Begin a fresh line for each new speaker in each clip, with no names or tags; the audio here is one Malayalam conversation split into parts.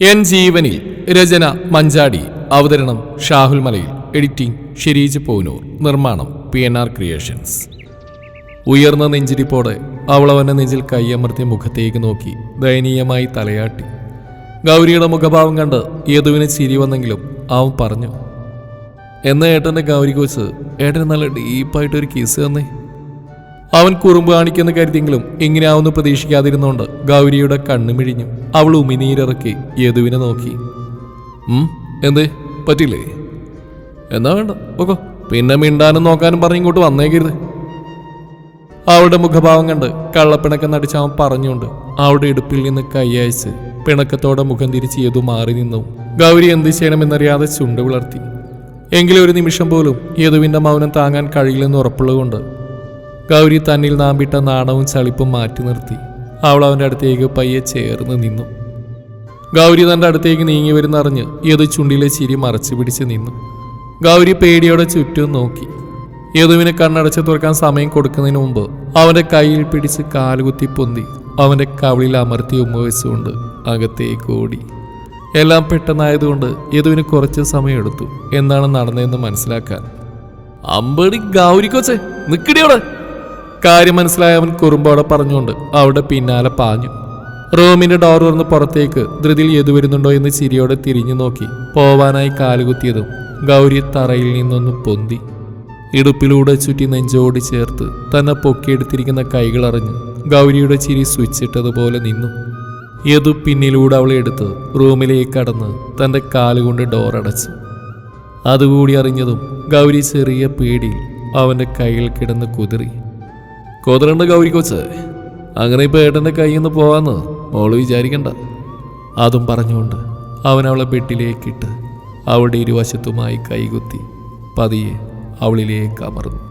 എൻ ജീവനിൽ രചന മഞ്ചാടി. അവതരണം ഷാഹുൽ മലയിൽ. എഡിറ്റിംഗ് ഷിരീജ് പൂനൂർ. നിർമ്മാണം പി എൻ ആർ ക്രിയേഷൻസ്. ഉയർന്ന നെഞ്ചിരിപ്പോടെ അവൾ നെഞ്ചിൽ കൈയമർത്തി മുഖത്തേക്ക് നോക്കി ദയനീയമായി തലയാട്ടി. ഗൗരിയുടെ മുഖഭാവം കണ്ട് യദുവിന് ചിരി വന്നെങ്കിലും അവൻ പറഞ്ഞു എന്ന ഏട്ടന്റെ ഗൗരി കോച്ച് ഏട്ടന് നല്ല ഡീപ്പായിട്ടൊരു കിസ് തന്നേ. അവൻ കുറുമ്പ് കാണിക്കുന്ന കരുതിയെങ്കിലും ഇങ്ങനെയാവുന്നു പ്രതീക്ഷിക്കാതിരുന്നോണ്ട് ഗൗരിയുടെ കണ്ണു മിഴിഞ്ഞു. അവൾ ഉമിനീരിറക്കി യദുവിനെ നോക്കി. എന്തേ? പറ്റില്ലേ എന്നാ വേണ്ട ഓക്കോ പിന്നെ മിണ്ടാനും നോക്കാനും പറഞ്ഞ് ഇങ്ങോട്ട് വന്നേക്കരുത്. അവളുടെ മുഖഭാവം കണ്ട് കള്ളപ്പിണക്കം നടിച്ച് അവൻ പറഞ്ഞുകൊണ്ട് അവളുടെ ഇടുപ്പിൽ നിന്ന് കൈയയച്ച് പിണക്കത്തോടെ മുഖം തിരിച്ച് യദു മാറി നിന്നു. ഗൗരി എന്ത് ചെയ്യണമെന്നറിയാതെ ചുണ്ട് വിളർത്തി. എങ്കിലും ഒരു നിമിഷം പോലും യദുവിന്റെ മൗനം താങ്ങാൻ കഴിയില്ലെന്ന് ഉറപ്പുള്ളതുകൊണ്ട് ഗൗരി തന്നിൽ നാമ്പിട്ട നാണവും ചളിപ്പും മാറ്റി നിർത്തി. അവൾ അവന്റെ അടുത്തേക്ക് പയ്യെ ചേർന്ന് നിന്നു. ഗൗരി തന്റെ അടുത്തേക്ക് നീങ്ങി വരുന്നറിഞ്ഞ് ഏത് ചുണ്ടിലെ ചിരി മറച്ചു പിടിച്ച് നിന്നു. ഗൗരി പേടിയോടെ ചുറ്റും നോക്കി. യദുവിനെ കണ്ണടച്ച് തുറക്കാൻ സമയം കൊടുക്കുന്നതിന് മുമ്പ് അവന്റെ കയ്യിൽ പിടിച്ച് കാലുകുത്തി പൊന്തി അവന്റെ കവിളിൽ അമർത്തി ഉമ്മ വെച്ചുകൊണ്ട് അകത്തേക്ക് ഓടി. എല്ലാം പെട്ടെന്നായതുകൊണ്ട് യദുവിന് കുറച്ച് സമയമെടുത്തു. എന്താണ് നടന്നതെന്ന് മനസ്സിലാക്കാൻ. അമ്പടി ഗൗരി കൊച്ചെ നിക്കടിയോടെ കാര്യം മനസ്സിലായ അവൻ കുറുമ്പോടെ പറഞ്ഞുകൊണ്ട് അവിടെ പിന്നാലെ പാഞ്ഞു. റൂമിന്റെ ഡോർ തുറന്ന് പുറത്തേക്ക് ധൃതിയിൽ എതു വരുന്നുണ്ടോ എന്ന് ചിരിയോടെ തിരിഞ്ഞു നോക്കി. പോവാനായി കാലുകുത്തിയതും ഗൗരി തറയിൽ നിന്നൊന്ന് പൊന്തി. ഇടുപ്പിലൂടെ ചുറ്റി നെഞ്ചോടി ചേർത്ത് തന്നെ പൊക്കിയെടുത്തിരിക്കുന്ന കൈകൾ അറിഞ്ഞ് ഗൗരിയുടെ ചിരി സ്വിച്ചിട്ടതുപോലെ നിന്നു. യതു പിന്നിലൂടെ അവളെ എടുത്ത് റൂമിലേക്ക് കടന്ന് തന്റെ കാലുകൊണ്ട് ഡോർ അടച്ചു. അതുകൂടി അറിഞ്ഞതും ഗൗരി ചെറിയ പേടിയിൽ അവന്റെ കയ്യിൽ കിടന്ന് കുതിറി. കുതിരണ്ട ഗൗരി കൊച്ച്. അങ്ങനെ ഇപ്പൊ ഏട്ടന്റെ കയ്യിൽ നിന്ന് പോവാന്ന് മോൾ വിചാരിക്കണ്ട. അതും പറഞ്ഞുകൊണ്ട് അവൻ അവളെ ബെഡിലേക്കിട്ട് അവളുടെ ഇരുവശത്തുമായി കൈകുത്തി പതിയെ അവളിലേക്ക് അമർന്നു.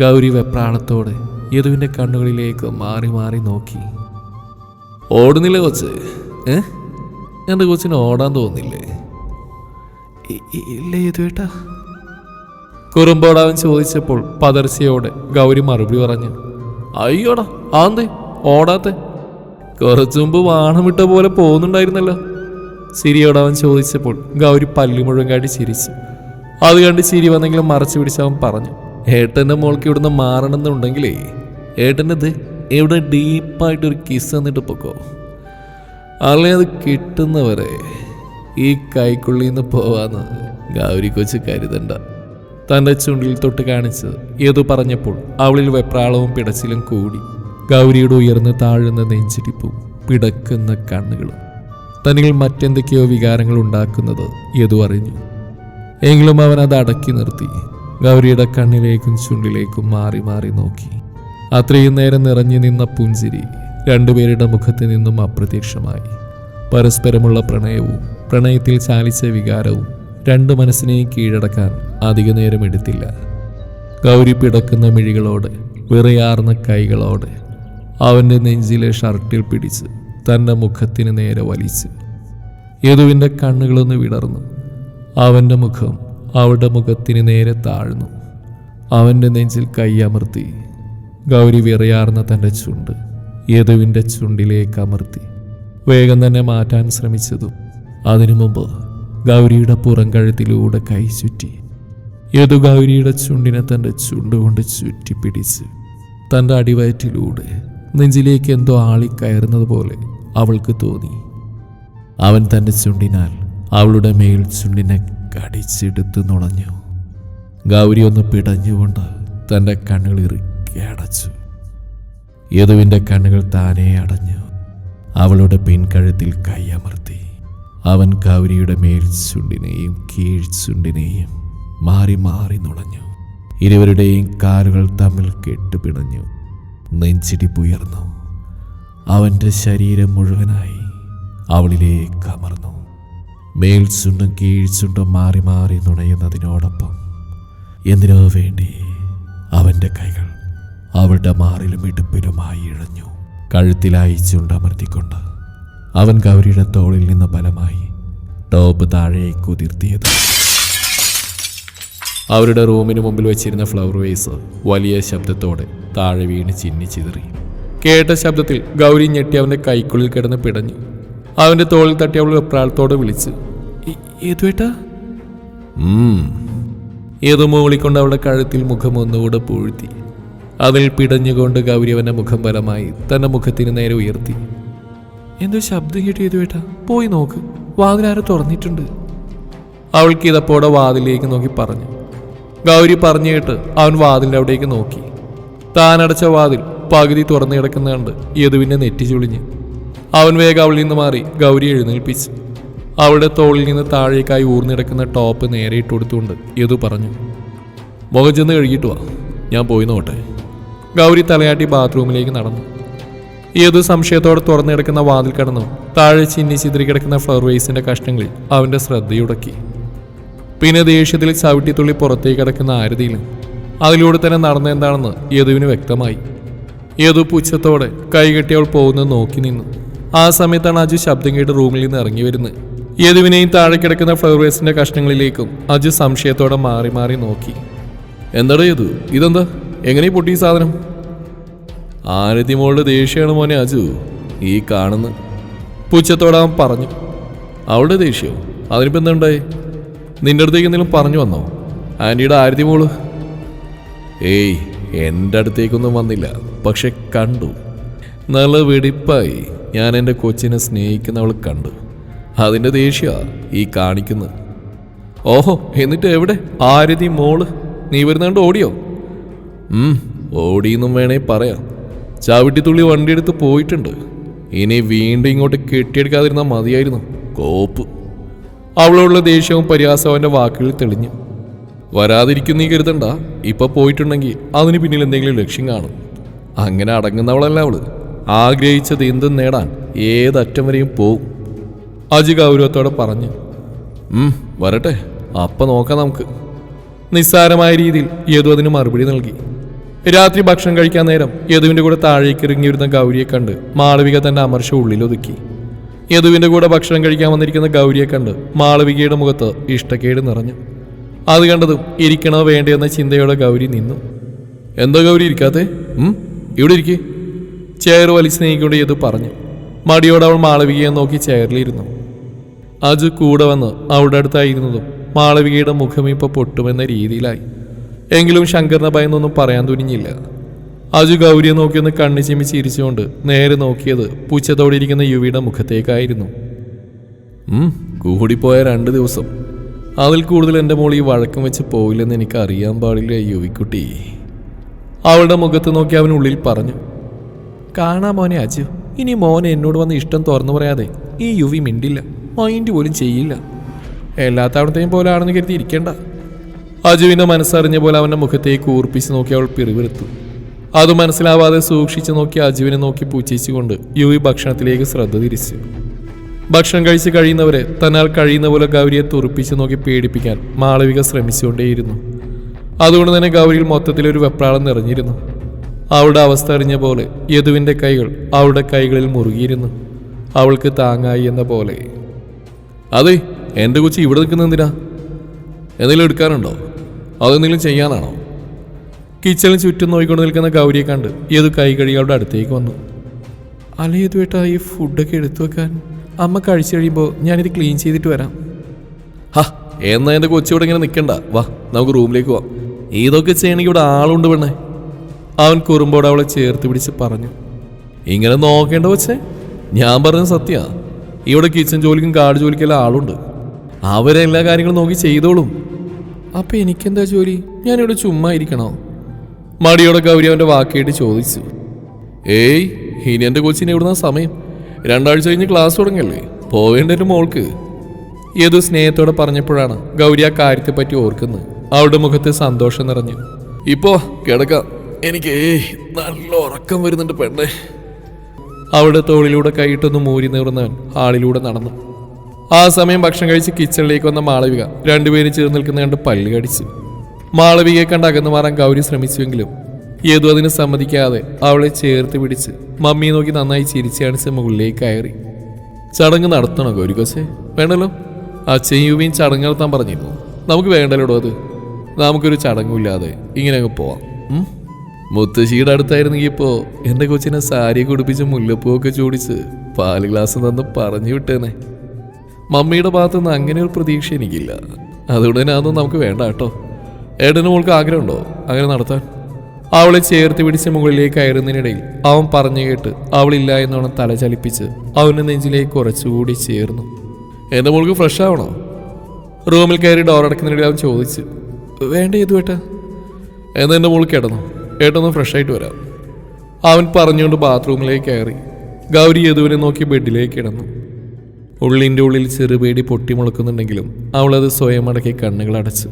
ഗൗരി വെപ്രാണത്തോടെ യദുവിന്റെ കണ്ണുകളിലേക്ക് മാറി മാറി നോക്കി. ഓടുന്നില്ല കൊച്ച്? ഏ? എന്റെ കൊച്ചിന് ഓടാൻ തോന്നില്ലേ ഇല്ല യദുവേട്ടാ കുറുമ്പോട് അവൻ ചോദിച്ചപ്പോൾ പതർച്ചയോടെ ഗൗരി മറുപടി പറഞ്ഞു അയ്യോടാ ആന്തേ ഓടാത്തെ. കുറച്ചു മുമ്പ് വാണമിട്ട പോലെ പോകുന്നുണ്ടായിരുന്നല്ലോ. സിരിയോട് അവൻ ചോദിച്ചപ്പോൾ ഗൗരി പല്ലി മുഴുവൻ കാട്ടി ചിരിച്ചു. അത് കണ്ട് ചിരി വന്നെങ്കിലും മറച്ചു പിടിച്ച് അവൻ പറഞ്ഞു ഏട്ടന്റെ മോൾക്ക് ഇവിടുന്ന് മാറണമെന്നുണ്ടെങ്കിലേ ഏട്ടന്റെ ഇത് ഇവിടെ ഡീപ്പായിട്ടൊരു കിസ് തന്നിട്ട് പൊക്കോ. അല്ലെ അത് കിട്ടുന്നവരെ ഈ കൈക്കുള്ളിൽ നിന്ന് പോവാന്ന് ഗൗരി കൊച്ച് കരുതണ്ട. തന്റെ ചുണ്ടിൽ തൊട്ട് കാണിച്ചത്. ഏതു പറഞ്ഞപ്പോൾ അവളിൽ വെപ്രാളവും പിടച്ചിലും കൂടി. ഗൗരിയുടെ ഉയർന്ന് താഴുന്ന നെഞ്ചിടിപ്പും പിടക്കുന്ന കണ്ണുകളും. തന്നിൽ മറ്റെന്തൊക്കെയോ വികാരങ്ങൾ ഉണ്ടാക്കുന്നത് ഏതു അറിഞ്ഞു. എങ്കിലും അവൻ അത് അടക്കി നിർത്തി. ഗൗരിയുടെ കണ്ണിലേക്കും ചുണ്ടിലേക്കും മാറി മാറി നോക്കി. അത്രയും നേരം നിറഞ്ഞു നിന്ന പുഞ്ചിരി രണ്ടുപേരുടെ മുഖത്ത് നിന്നും അപ്രത്യക്ഷമായി. പരസ്പരമുള്ള പ്രണയവും പ്രണയത്തിൽ ചാലിച്ച വികാരവും രണ്ട് മനസ്സിനെയും കീഴടക്കാൻ അധിക നേരം എടുത്തില്ല. ഗൗരി പിടക്കുന്ന മിഴികളോടെ വിറയാർന്ന കൈകളോടെ അവന്റെ നെഞ്ചിലെ ഷർട്ടിൽ പിടിച്ച് തന്റെ മുഖത്തിന് നേരെ വലിച്ച്. യദുവിന്റെ കണ്ണുകളൊന്ന് വിടർന്നു. അവന്റെ മുഖം അവളുടെ മുഖത്തിന് നേരെ താഴ്ന്നു. അവന്റെ നെഞ്ചിൽ കൈയമർത്തി ഗൗരി വിറയാർന്ന തന്റെ ചുണ്ട് യദുവിന്റെ ചുണ്ടിലേക്ക് അമർത്തി. വേഗം തന്നെ മാറ്റാൻ ശ്രമിച്ചതും അതിനു മുമ്പ് ഗൗരിയുടെ പുറം കഴുത്തിലൂടെ കൈ ചുറ്റി. യദു ഗൗരിയുടെ ചുണ്ടിനെ തന്റെ ചുണ്ടുകൊണ്ട് ചുറ്റിപ്പിടിച്ച് തന്റെ അടിവയറ്റിലൂടെ നെഞ്ചിലേക്ക് എന്തോ ആളിക്കയറുന്നതുപോലെ അവൾക്ക് തോന്നി. അവൻ തന്റെ ചുണ്ടിനാൽ അവളുടെ മേൽ ചുണ്ടിനെ കടിച്ചെടുത്ത് നുണഞ്ഞു. ഗൗരി ഒന്ന് പിടഞ്ഞുകൊണ്ട് തന്റെ കണ്ണുകൾ ഇറുക്കി അടച്ചു. യദുവിന്റെ കണ്ണുകൾ താനേ അടഞ്ഞു. അവളുടെ പിൻകഴുത്തിൽ കൈയമർത്തി അവൻ ഗൗരിയുടെ മേൽ ചുണ്ടിനെയും കീഴ് ചുണ്ടിനെയും മാറി മാറി നുണഞ്ഞു ഇരുവരുടെയും കാലുകൾ തമ്മിൽ കെട്ടുപിണഞ്ഞു നെഞ്ചിടിപ്പുയർന്നു അവന്റെ ശരീരം മുഴുവനായി അവളിലേക്ക് അമർന്നു മേൽച്ചുണ്ടും കീഴ്ച്ചുണ്ടും മാറി മാറി നുണയുന്നതിനോടൊപ്പം എന്തിനോ വേണ്ടി അവന്റെ കൈകൾ അവളുടെ മാറിലും ഇടുപ്പിലുമായി ഇഴഞ്ഞു. കഴുത്തിലായി ചുണ്ടമർത്തിക്കൊണ്ട് അവൻ ഗൗരിയുടെ തോളിൽ നിന്ന് ഫലമായി ടോപ്പ് താഴേക്ക് ഉതിർത്തിയത് അവരുടെ റൂമിന് മുമ്പിൽ വെച്ചിരുന്ന ഫ്ലവർ വേസ് വലിയ ശബ്ദത്തോടെ താഴെ വീണ് ചിന്നി ചിതറി. കേട്ട ശബ്ദത്തിൽ ഗൗരി ഞെട്ടി അവന്റെ കൈക്കുള്ളിൽ കിടന്ന് പിടഞ്ഞു. അവന്റെ തോളിൽ തട്ടി അവൾ വെപ്രാളത്തോടെ വിളിച്ചു ഏതുവേട്ടാ ഏതോ മൂളിക്കൊണ്ട് അവളുടെ കഴുത്തിൽ മുഖം ഒന്നുകൂടെ പൂഴ്ത്തി. അതിൽ പിടഞ്ഞുകൊണ്ട് ഗൗരി അവന്റെ മുഖം ബലമായി തന്റെ മുഖത്തിന് നേരെ ഉയർത്തി. എന്തോ ശബ്ദം കേട്ട് ഏട്ടാ. പോയി നോക്ക്. വാതിലാരോ തുറന്നിട്ടുണ്ട്. അവൾക്ക് ഇതപ്പോടെ വാതിലേക്ക് നോക്കി പറഞ്ഞു. ഗൗരി പറഞ്ഞു കേട്ട് അവൻ വാതിലിന്റെ അവിടേക്ക് നോക്കി. താനടച്ച വാതിൽ പകുതി തുറന്നു കിടക്കുന്ന കണ്ട് യദുവിനെ നെറ്റി ചുളിഞ്ഞ്. അവൻ വേഗം അവളിൽ നിന്ന് മാറി ഗൗരി എഴുന്നേൽപ്പിച്ചു. അവളുടെ തോളിൽ നിന്ന് താഴേക്കായി ഊർന്നിടക്കുന്ന ടോപ്പ് നേരെ ഇട്ട് കൊടുത്തുകൊണ്ട് യദു പറഞ്ഞു മുഖം ചെന്ന് കഴുകിയിട്ട് വാ. ഞാൻ പോയി നോട്ടെ ഗൗരി തലയാട്ടി ബാത്റൂമിലേക്ക് നടന്നു. ഏതു സംശയത്തോടെ തുറന്നു കിടക്കുന്ന വാതിൽ കടന്നു താഴെ ചിന്നി ചിതറി കിടക്കുന്ന ഫ്ലവർ വേസിന്റെ കഷ്ണങ്ങളിൽ അവന്റെ ശ്രദ്ധയുടക്കി പിന്നെ ദേഷ്യത്തിൽ ചവിട്ടിത്തുള്ളി പുറത്തേക്ക് കിടക്കുന്ന ആരതിയിലും അതിലൂടെ തന്നെ നടന്നെന്താണെന്ന് യദുവിന് വ്യക്തമായി. യദു പുച്ഛത്തോടെ കൈകെട്ടി അവൾ പോകുന്നത് നോക്കി നിന്നു. ആ സമയത്താണ് അജു ശബ്ദം കേട്ട് റൂമിൽ നിന്ന് ഇറങ്ങി വരുന്നത്. യദുവിനെയും താഴെ കിടക്കുന്ന ഫ്ലവർവേസിന്റെ കഷ്ണങ്ങളിലേക്കും അജു സംശയത്തോടെ മാറി മാറി നോക്കി. എന്താടോ യദു? ഇതെന്താ? എങ്ങനെ പൊട്ടി സാധനം? ആരതി മോളുടെ ദേഷ്യമാണ് മോനെ അജു. ഈ കാണുന്ന പുച്ഛത്തോടെ അവൻ പറഞ്ഞു അവളുടെ ദേഷ്യവും അതിനിപ്പോൾ എന്തുണ്ടായി? നിന്റെ അടുത്തേക്ക് എന്തെങ്കിലും പറഞ്ഞു വന്നോ? ആന്റിയുടെ ആരതി മോൾ. ഏയ് എന്റെ അടുത്തേക്കൊന്നും വന്നില്ല. പക്ഷെ കണ്ടു. നല്ല വെടിപ്പായി. ഞാൻ എന്റെ കൊച്ചിനെ സ്നേഹിക്കുന്നവൾ കണ്ടു. അതിന്റെ ദേഷ്യ ഈ കാണിക്കുന്നത്. ഓഹോ എന്നിട്ട് എവിടെ? ആരതി മോൾ. നീ വരുന്നുണ്ട് ഓടിയോ? ഓടിയെന്നും വേണേ പറയാം. ചവിട്ടിത്തുള്ളി വണ്ടിയെടുത്ത് പോയിട്ടുണ്ട്. ഇനി വീണ്ടും ഇങ്ങോട്ട് കെട്ടിയെടുക്കാതിരുന്നാൽ മതിയായിരുന്നു. കോപ്പ്. അവളോടുള്ള ദേഷ്യവും പരിഹാസവും അവന്റെ വാക്കുകളിൽ തെളിഞ്ഞു. വരാതിരിക്കും നീ കരുതണ്ട. ഇപ്പൊ പോയിട്ടുണ്ടെങ്കിൽ അതിന് പിന്നിൽ എന്തെങ്കിലും ലക്ഷ്യം കാണും. അങ്ങനെ അടങ്ങുന്നവളല്ല അവൾ. ആഗ്രഹിച്ചത് എന്തും നേടാൻ ഏതറ്റം വരെയും പോകും അജി ഗൗരവത്തോടെ പറഞ്ഞു ഉം, വരട്ടെ. അപ്പൊ നോക്കാം നമുക്ക്. നിസ്സാരമായ രീതിയിൽ ഏതോ അതിന് മറുപടി നൽകി. രാത്രി ഭക്ഷണം കഴിക്കാൻ നേരം യദുവിന്റെ കൂടെ താഴേക്ക് ഇറങ്ങി വരുന്ന ഗൗരിയെ കണ്ട് മാളവിക തന്റെ അമർഷ ഉള്ളിലൊതുക്കി യദുവിന്റെ കൂടെ ഭക്ഷണം കഴിക്കാൻ വന്നിരിക്കുന്ന ഗൗരിയെ കണ്ട് മാളവികയുടെ മുഖത്ത് ഇഷ്ടക്കേട് നിറഞ്ഞു. അത് കണ്ടതും ഇരിക്കണോ വേണ്ടേ എന്ന ചിന്തയോടെ ഗൗരി നിന്നു. എന്താ ഗൗരി ഇരിക്കാത്തെ? ഇവിടെ ഇരിക്കേ. ചെയർ വലിച്ചു നീക്കിക്കൊണ്ട് യദു പറഞ്ഞു. മടിയോടെ അവൾ മാളവികയെ നോക്കി ചെയറിലിരുന്നു. അജു കൂടെ വന്ന് അവളുടെ അടുത്തായിരുന്നതും മാളവികയുടെ മുഖം ഇപ്പോൾ പൊട്ടുമെന്ന രീതിയിലായി. എങ്കിലും ശങ്കറിനെ ഭയന്നൊന്നും പറയാൻ തുനിഞ്ഞില്ല. അജു ഗൗരിയെ നോക്കിയൊന്ന് കണ്ണു ചിമ്മി ചിരിച്ചുകൊണ്ട് നേരെ നോക്കിയത് പൂച്ചത്തോടെ ഇരിക്കുന്ന യുവിയുടെ മുഖത്തേക്കായിരുന്നു. കൂടിപ്പോയ രണ്ട് ദിവസം. അതിൽ കൂടുതൽ എന്റെ മോൾ ഈ വഴക്കം വെച്ച് പോയില്ലെന്ന് എനിക്ക് അറിയാൻ പാടില്ല യുവിക്കുട്ടി. അവളുടെ മുഖത്ത് നോക്കി അവൻ ഉള്ളിൽ പറഞ്ഞു കാണാ മോനെ അജു ഇനി മോനെ എന്നോട് വന്ന് ഇഷ്ടം തുറന്നു പറയാതെ ഈ യുവി മിണ്ടില്ല മൈൻഡ് പോലും ചെയ്യില്ല. എല്ലാ പോലെ ആണെന്ന് കരുതി ഇരിക്കേണ്ട. അജുവിന്റെ മനസ്സറിഞ്ഞ പോലെ അവന്റെ മുഖത്തേക്ക് ഊർപ്പിച്ച് നോക്കി അവൾ പിറിവിറുത്തു. അത് മനസ്സിലാവാതെ സൂക്ഷിച്ചു നോക്കി അജുവിനെ നോക്കി പൂച്ചിച്ചുകൊണ്ട് യുവി ഭക്ഷണത്തിലേക്ക് ശ്രദ്ധ തിരിച്ചു. ഭക്ഷണം കഴിച്ച് കഴിയുന്നവരെ തന്നാൽ കഴിയുന്ന പോലെ ഗൗരിയെ തുറപ്പിച്ചു നോക്കി പേടിപ്പിക്കാൻ മാളവിക ശ്രമിച്ചുകൊണ്ടേയിരുന്നു. അതുകൊണ്ട് തന്നെ ഗൗരിയിൽ മൊത്തത്തിലൊരു വെപ്രാളം നിറഞ്ഞിരുന്നു. അവളുടെ അവസ്ഥ അറിഞ്ഞ പോലെ യദുവിന്റെ കൈകൾ അവളുടെ കൈകളിൽ മുറുകിയിരുന്നു. അവൾക്ക് താങ്ങായി എന്ന പോലെ. അതെ എന്റെ കൊച്ചി ഇവിടെ നിൽക്കുന്ന എന്തിനാ എന്തെങ്കിലും എടുക്കാനുണ്ടോ? അതെന്തെങ്കിലും ചെയ്യാനാണോ? കിച്ചണിൽ ചുറ്റും നോയിക്കൊണ്ട് നിൽക്കുന്ന ഗൗരിയെ കണ്ട് ഏത് കൈ അടുത്തേക്ക് വന്നു. അലയത് ഏട്ടാ ഈ ഫുഡൊക്കെ എടുത്തു വെക്കാൻ അമ്മ കഴിച്ചു കഴിയുമ്പോൾ ഞാനിത് ക്ലീൻ ചെയ്തിട്ട് വരാം. ഹാ എന്നാ എന്റെ കൊച്ചിയോടെ ഇങ്ങനെ നിൽക്കണ്ട വാ നമുക്ക് റൂമിലേക്ക് പോവാം. ഇതൊക്കെ ചെയ്യണമെങ്കിൽ ഇവിടെ ആളുണ്ട് പെണ്ണേ. അവൻ കുറുമ്പോടെ അവളെ ചേർത്ത് പിടിച്ച് പറഞ്ഞു. ഇങ്ങനെ നോക്കേണ്ട വെച്ചേ ഞാൻ പറഞ്ഞത് സത്യമാണ് ഇവിടെ കിച്ചൺ ജോലിക്കും കാട് ജോലിക്കെല്ലാം ആളുണ്ട്. അവരെല്ലാ കാര്യങ്ങളും നോക്കി ചെയ്തോളും. അപ്പൊ എനിക്കെന്താ ജോലി? ഞാനിവിടെ ചുമ്മാ ഇരിക്കണോ? മടിയോടെ ഗൗരി അവന്റെ വാക്കേട്ട് ചോദിച്ചു. ഏയ് ഇനി എന്റെ കൊച്ചിനെ ഇവിടുന്ന സമയം? രണ്ടാഴ്ച കഴിഞ്ഞ് ക്ലാസ് തുടങ്ങല്ലേ? പോവേണ്ട എന്റെ മോൾക്ക്. ഏതോ സ്നേഹത്തോടെ പറഞ്ഞപ്പോഴാണ് ഗൗരി ആ കാര്യത്തെപ്പറ്റി ഓർക്കുന്നത്. അവളുടെ മുഖത്ത് സന്തോഷം നിറഞ്ഞു. ഇപ്പോ കിടക്കാം. എനിക്ക് നല്ല ഉറക്കം വരുന്നുണ്ട് പെണ്ണേ. അവളുടെ തോളിലൂടെ കൈയിട്ടൊന്ന് മൂരി നിവർന്നവൻ ഹാളിലൂടെ നടന്നു. ആ സമയം ഭക്ഷണം കഴിച്ച് കിച്ചണിലേക്ക് വന്ന മാളവിക രണ്ടുപേരും ചേർന്ന് നിൽക്കുന്ന കണ്ട് പല്ല് കടിച്ചു. മാളവികയെ കണ്ട് അകന്നു മാറാൻ ഗൗരി ശ്രമിച്ചുവെങ്കിലും ഏതു അതിന് സമ്മതിക്കാതെ അവളെ ചേർത്ത് പിടിച്ച് മമ്മിയെ നോക്കി നന്നായി ചിരിച്ച് കാണിച്ച് മുകളിലേക്ക് കയറി. ചടങ്ങ് നടത്തണോ ഗൗരി കൊച്ചെ? വേണ്ടല്ലോ. അച്ഛയും യുവിയും ചടങ്ങ് നടത്താൻ പറഞ്ഞിരുന്നു. നമുക്ക് വേണ്ടല്ലോടോ അത്? നമുക്കൊരു ചടങ്ങുമില്ലാതെ ഇങ്ങനെ അങ്ങ് പോവാം. മുത്തശ്ശിയുടെ അടുത്തായിരുന്നെങ്കിൽ ഇപ്പോൾ എന്റെ കൊച്ചിനെ സാരിയൊക്കെ ഉടുപ്പിച്ച് മുല്ലപ്പൂവൊക്കെ ചൂടിച്ച് പാൽ ഗ്ലാസ് തന്ന് പറഞ്ഞു വിട്ടേനെ. മമ്മിയുടെ ഭാഗത്തു നിന്ന് അങ്ങനെ ഒരു പ്രതീക്ഷ എനിക്കില്ല. അതുകൊണ്ട് തന്നെ അതൊന്നും നമുക്ക് വേണ്ട കേട്ടോ. ഏട്ടന് മോൾക്ക് ആഗ്രഹമുണ്ടോ? അങ്ങനെ നടത്താൻ. അവളെ ചേർത്ത് പിടിച്ച് മുകളിലേക്ക് കയറുന്നതിനിടയിൽ അവൻ പറഞ്ഞു കേട്ട് അവളില്ല എന്നോണം തല ചലിപ്പിച്ച് അവന്റെ നെഞ്ചിലേക്ക് കുറച്ചുകൂടി ചേർന്നു. എന്റെ മോൾക്ക് ഫ്രഷ് ആവണോ? റൂമിൽ കയറി ഡോർ അടക്കുന്നതിനിടയിൽ അവൻ ചോദിച്ചു. വേണ്ട ഏതു ഏട്ടാ? എന്നാ എന്റെ മോൾ കിടന്നു ഏട്ടൊന്ന് ഫ്രഷായിട്ട് വരാം. അവൻ പറഞ്ഞുകൊണ്ട് ബാത്റൂമിലേക്ക് കയറി. ഗൗരി യദുവിനെ നോക്കി ബെഡിലേക്ക് കിടന്നു. ഉള്ളിന്റെ ഉള്ളിൽ ചെറുപേടി പൊട്ടിമുളക്കുന്നുണ്ടെങ്കിലും അവളത് സ്വയം അടക്കി കണ്ണുകൾ അടച്ചു.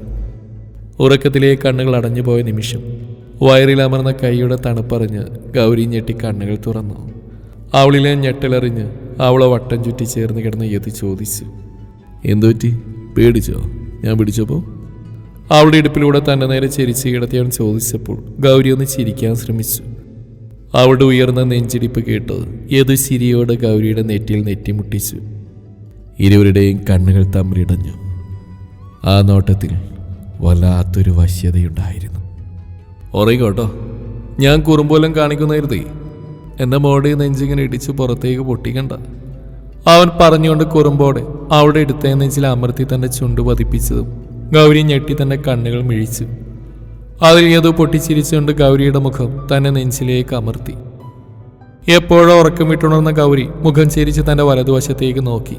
ഉറക്കത്തിലെ കണ്ണുകൾ അടഞ്ഞു പോയ നിമിഷം വയറിൽ അമർന്ന കൈയുടെ തണുപ്പറിഞ്ഞ് ഗൗരി ഞെട്ടി കണ്ണുകൾ തുറന്നു. അവളിലെ ഞെട്ടലറിഞ്ഞ് അവളെ വട്ടം ചുറ്റി ചേർന്ന് കിടന്ന് യതി ചോദിച്ചു എന്തുപറ്റി പേടിച്ചോ? ഞാൻ പിടിച്ചപ്പോൾ അവളുടെ ഇടുപ്പിലൂടെ തന്നെ നേരെ ചിരിച്ചു കിടത്തി അവൻ ചോദിച്ചപ്പോൾ ഗൗരി ഒന്ന് ചിരിക്കാൻ ശ്രമിച്ചു. അവളുടെ ഉയർന്ന നെഞ്ചിടിപ്പ് കേട്ടത് ഏതു ചിരിയോടെ ഗൗരിയുടെ നെറ്റിയിൽ നെറ്റിമുട്ടിച്ചു. ഇരുവരുടെയും കണ്ണുകൾ തമ്മിലിടഞ്ഞു. ആ നോട്ടത്തിൽ വല്ലാത്തൊരു വശ്യതയുണ്ടായിരുന്നു. ഉറയിക്കോട്ടോ ഞാൻ കുറുമ്പോലം കാണിക്കുന്ന കരുതി എന്റെ മോടെ നെഞ്ചിങ്ങനെ ഇടിച്ച് പുറത്തേക്ക് പൊട്ടിക്കണ്ട. അവൻ പറഞ്ഞുകൊണ്ട് കുറുമ്പോടെ അവിടെ എടുത്ത നെഞ്ചിൽ അമർത്തി തന്റെ ചുണ്ട് പതിപ്പിച്ചതും ഗൗരി ഞെട്ടി തന്റെ കണ്ണുകൾ മിഴിച്ചു. അതിൽ ഏതോ പൊട്ടിച്ചിരിച്ചുകൊണ്ട് ഗൗരിയുടെ മുഖം തന്നെ നെഞ്ചിലേക്ക് അമർത്തി. എപ്പോഴോ ഉറക്കം വിട്ടുണർന്ന ഗൗരി മുഖം ചിരിച്ച് തന്റെ വലതുവശത്തേക്ക് നോക്കി.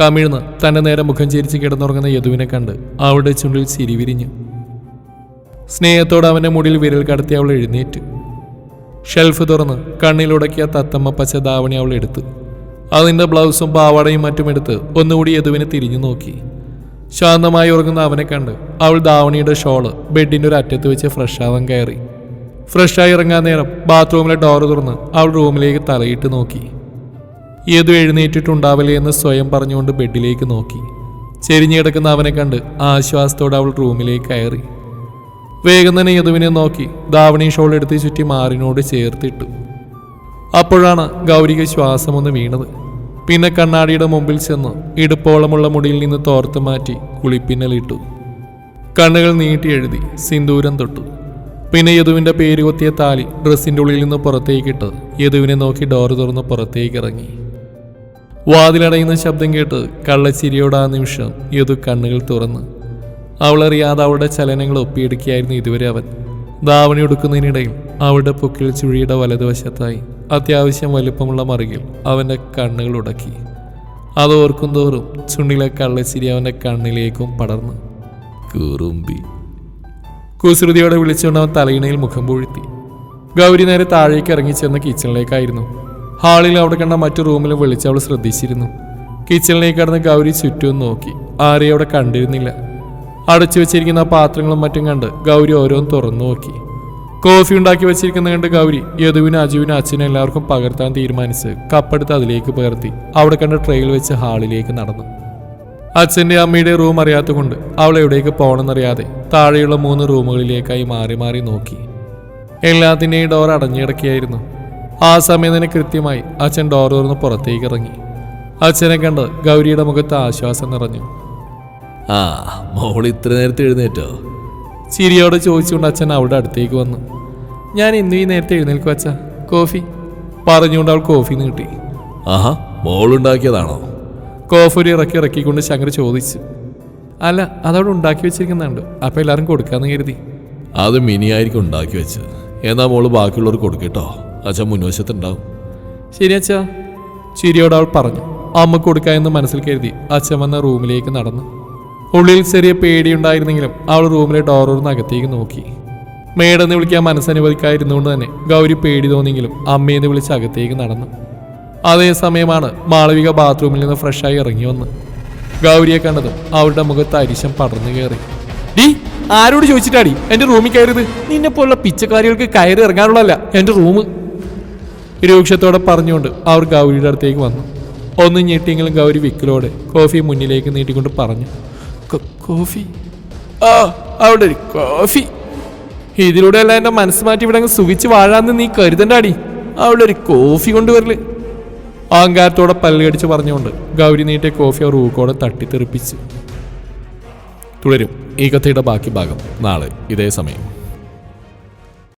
കമിഴ്ന്ന് തന്റെ നേരെ മുഖം ചിരിച്ച് കിടന്നുറങ്ങുന്ന യദുവിനെ കണ്ട് അവളുടെ ചുണ്ടിൽ ചിരി വിരിഞ്ഞു. സ്നേഹത്തോടെ അവന്റെ മുടിയിൽ വിരൽ കടത്തി അവൾ എഴുന്നേറ്റ്. ഷെൽഫ് തുറന്ന് കണ്ണിലുടക്കിയ തത്തമ്മ പച്ച ധാവണി അവൾ എടുത്തു. അതിന്റെ ബ്ലൗസും പാവാടയും മറ്റും എടുത്ത് ഒന്നുകൂടി യദുവിനെ തിരിഞ്ഞു നോക്കി. ശാന്തമായി ഉറങ്ങുന്ന അവനെ കണ്ട് അവൾ ധാവണിയുടെ ഷോൾ ബെഡിന്റെ ഒരു അറ്റത്ത് വെച്ച് ഫ്രഷാവാൻ കയറി. ഫ്രഷായി ഇറങ്ങാൻ നേരം ബാത്റൂമിലെ ഡോർ തുറന്ന് അവൾ റൂമിലേക്ക് തലയിട്ട് നോക്കി. ഏതു എഴുന്നേറ്റിട്ടുണ്ടാവില്ലേ എന്ന് സ്വയം പറഞ്ഞുകൊണ്ട് ബെഡിലേക്ക് നോക്കി. ചെരിഞ്ഞു കിടക്കുന്ന അവനെ കണ്ട് ആശ്വാസത്തോടെ അവൾ റൂമിലേക്ക് കയറി. വേഗം തന്നെ യദുവിനെ നോക്കി ദാവണി ഷോൾ എടുത്ത് ചുറ്റി മാറിനോട് ചേർത്തിട്ടു. അപ്പോഴാണ് ഗൗരിക ശ്വാസമൊന്ന് വീണത്. പിന്നെ കണ്ണാടിയുടെ മുമ്പിൽ ചെന്ന് ഇടുപ്പോളമുള്ള മുടിയിൽ നിന്ന് തോർത്ത് മാറ്റി കുളിപ്പിന്നലിട്ടു. കണ്ണുകൾ നീട്ടി എഴുതി സിന്ദൂരം തൊട്ടു. പിന്നെ യദുവിന്റെ പേര് കൊത്തിയ താലി ഡ്രസ്സിന്റെ ഉള്ളിൽ നിന്ന് പുറത്തേക്കിട്ട് യദുവിനെ നോക്കി ഡോർ തുറന്ന് പുറത്തേക്ക് ഇറങ്ങി വാതിലടയുന്ന ശബ്ദം കേട്ട് കള്ളച്ചിരിയോട് ആ നിമിഷം യതു കണ്ണുകൾ തുറന്ന്. അവളറിയാതെ അവളുടെ ചലനങ്ങൾ ഒപ്പിയെടുക്കുകയായിരുന്നു ഇതുവരെ അവൻ. ധാവണി ഉടുക്കുന്നതിനിടയിൽ അവളുടെ പൊക്കിൽ ചുഴിയുടെ വലതുവശത്തായി അത്യാവശ്യം വലുപ്പമുള്ള മറുകിൽ അവന്റെ കണ്ണുകൾ ഉടക്കി. അത് ഓർക്കും തോറും ചുണ്ടിലെ കള്ളച്ചിരി അവന്റെ കണ്ണിലേക്കും പടർന്നു. കുറുമ്പി. കുസൃതിയോടെ വിളിച്ചുകൊണ്ട് അവൻ തലയിണയിൽ മുഖം പൂഴ്ത്തി. ഗൗരി നേരെ താഴേക്ക് ഇറങ്ങി ചെന്ന കിച്ചണിലേക്കായിരുന്നു ഹാളിൽ അവിടെ കണ്ട മറ്റു റൂമിലും വിളിച്ച് അവൾ ശ്രദ്ധിച്ചിരുന്നു. കിച്ചണിലേക്ക് കടന്ന് ഗൗരി ചുറ്റും നോക്കി. ആരെയും അവിടെ കണ്ടിരുന്നില്ല. അടച്ചു വെച്ചിരിക്കുന്ന പാത്രങ്ങളും മറ്റും കണ്ട് ഗൗരി ഓരോന്ന് തുറന്നു നോക്കി. കോഫി ഉണ്ടാക്കി വെച്ചിരിക്കുന്ന കണ്ട് ഗൗരി യദുവിനും അജുവിനും അച്ഛനും എല്ലാവർക്കും പകർത്താൻ തീരുമാനിച്ച് കപ്പെടുത്ത് അതിലേക്ക് പകർത്തി. അവിടെ കണ്ട ട്രെയിൽ വെച്ച് ഹാളിലേക്ക് നടന്നു. അച്ഛന്റെ അമ്മയുടെ റൂം അറിയാത്തതുകൊണ്ട് അവൾ എവിടേക്ക് പോകണമെന്നറിയാതെ താഴെയുള്ള മൂന്ന് റൂമുകളിലേക്കായി മാറി മാറി നോക്കി. എല്ലാത്തിന്റെയും ഡോർ അടഞ്ഞിടക്കിയായിരുന്നു ആ സമയം തന്നെ കൃത്യമായി അച്ഛൻ ഡോർ തുറന്ന് പുറത്തേക്ക് ഇറങ്ങി. അച്ഛനെ കണ്ട് ഗൗരിയുടെ മുഖത്ത് ആശ്വാസം നിറഞ്ഞു.
ആ മോൾ ഇത്ര നേരത്തെ എഴുന്നേറ്റോ?
ചിരിയോടെ ചോദിച്ചുകൊണ്ട് അച്ഛൻ അവളുടെ അടുത്തേക്ക് വന്നു. ഞാൻ ഇന്നും ഈ നേരത്തെ എഴുന്നേൽക്കും അച്ഛ. കോഫി. പറഞ്ഞുകൊണ്ട് അവൾ കോഫി നീട്ടി
ആഹാ മോളുണ്ടാക്കിയതാണോ
കോഫി ഇറക്കി ഇറക്കിക്കൊണ്ട് ശങ്കർ ചോദിച്ചു. അല്ല അതവിടെ ഉണ്ടാക്കി വെച്ചിരിക്കുന്നുണ്ട്. അപ്പൊ എല്ലാവരും കൊടുക്കാന്ന് കരുതി.
അത് മിനി ആയിരിക്കും ഉണ്ടാക്കി വെച്ച്. എന്നാ മോൾ ബാക്കിയുള്ളവർ കൊടുക്കട്ടോ അച്ഛൻ മുൻവശത്തുണ്ടാവും
ശരി അച്ഛാ. ചിരിയോട് അവൾ പറഞ്ഞു. അമ്മ കൊടുക്കാമെന്ന് മനസ്സിൽ കരുതി അച്ഛൻ വന്ന റൂമിലേക്ക് നടന്നു. ഉള്ളിൽ ചെറിയ പേടിയുണ്ടായിരുന്നെങ്കിലും അവൾ റൂമിലെ ഡോറോർന്ന് അകത്തേക്ക് നോക്കി. മേടെന്ന് വിളിക്കാൻ മനസ്സനുവദിക്കാതിരുന്നുകൊണ്ട് തന്നെ ഗൗരി പേടി തോന്നിയെങ്കിലും അമ്മയെന്ന് വിളിച്ച് അകത്തേക്ക് നടന്നു. അതേസമയമാണ് മാളവിക ബാത്റൂമിൽ നിന്ന് ഫ്രഷായി ഇറങ്ങി വന്ന്. ഗൗരിയെ കണ്ടതും അവളുടെ മുഖത്ത് അരിശം പടർന്നു കയറി. ഡീ ആരോട് ചോദിച്ചിട്ടാടി എന്റെ റൂമിൽ കയറിയത്? നിന്നെ പോലുള്ള പിച്ചക്കാരികൾക്ക് കയറി ഇറങ്ങാനുള്ളതല്ല. എന്റെ റൂം രൂക്ഷത്തോടെ പറഞ്ഞുകൊണ്ട് അവർ ഗൗരിയുടെ അടുത്തേക്ക് വന്നു. ഒന്ന് ഞെട്ടിയെങ്കിലും ഗൗരി വിക്കലോടെ കോഫി മുന്നിലേക്ക് നീട്ടിക്കൊണ്ട് പറഞ്ഞു കോഫി? ആ അവിടെ കോഫി. ഇതിലൂടെ അല്ല എന്റെ മനസ്സ് മാറ്റി ഇവിടെ അങ്ങ് സുഖിച്ച് വാഴാന്ന് നീ കരുതണ്ടാടി. അവിടെ ഒരു കോഫി കൊണ്ടുവരൽ. അഹങ്കാരത്തോടെ പല്ലുകടിച്ച് പറഞ്ഞുകൊണ്ട് ഗൗരി നീട്ടിയ കോഫി അവർ ഊക്കോടെ തട്ടിത്തെറിപ്പിച്ചു. തുടരും. ഈ കഥയുടെ ബാക്കി ഭാഗം നാളെ ഇതേ സമയം.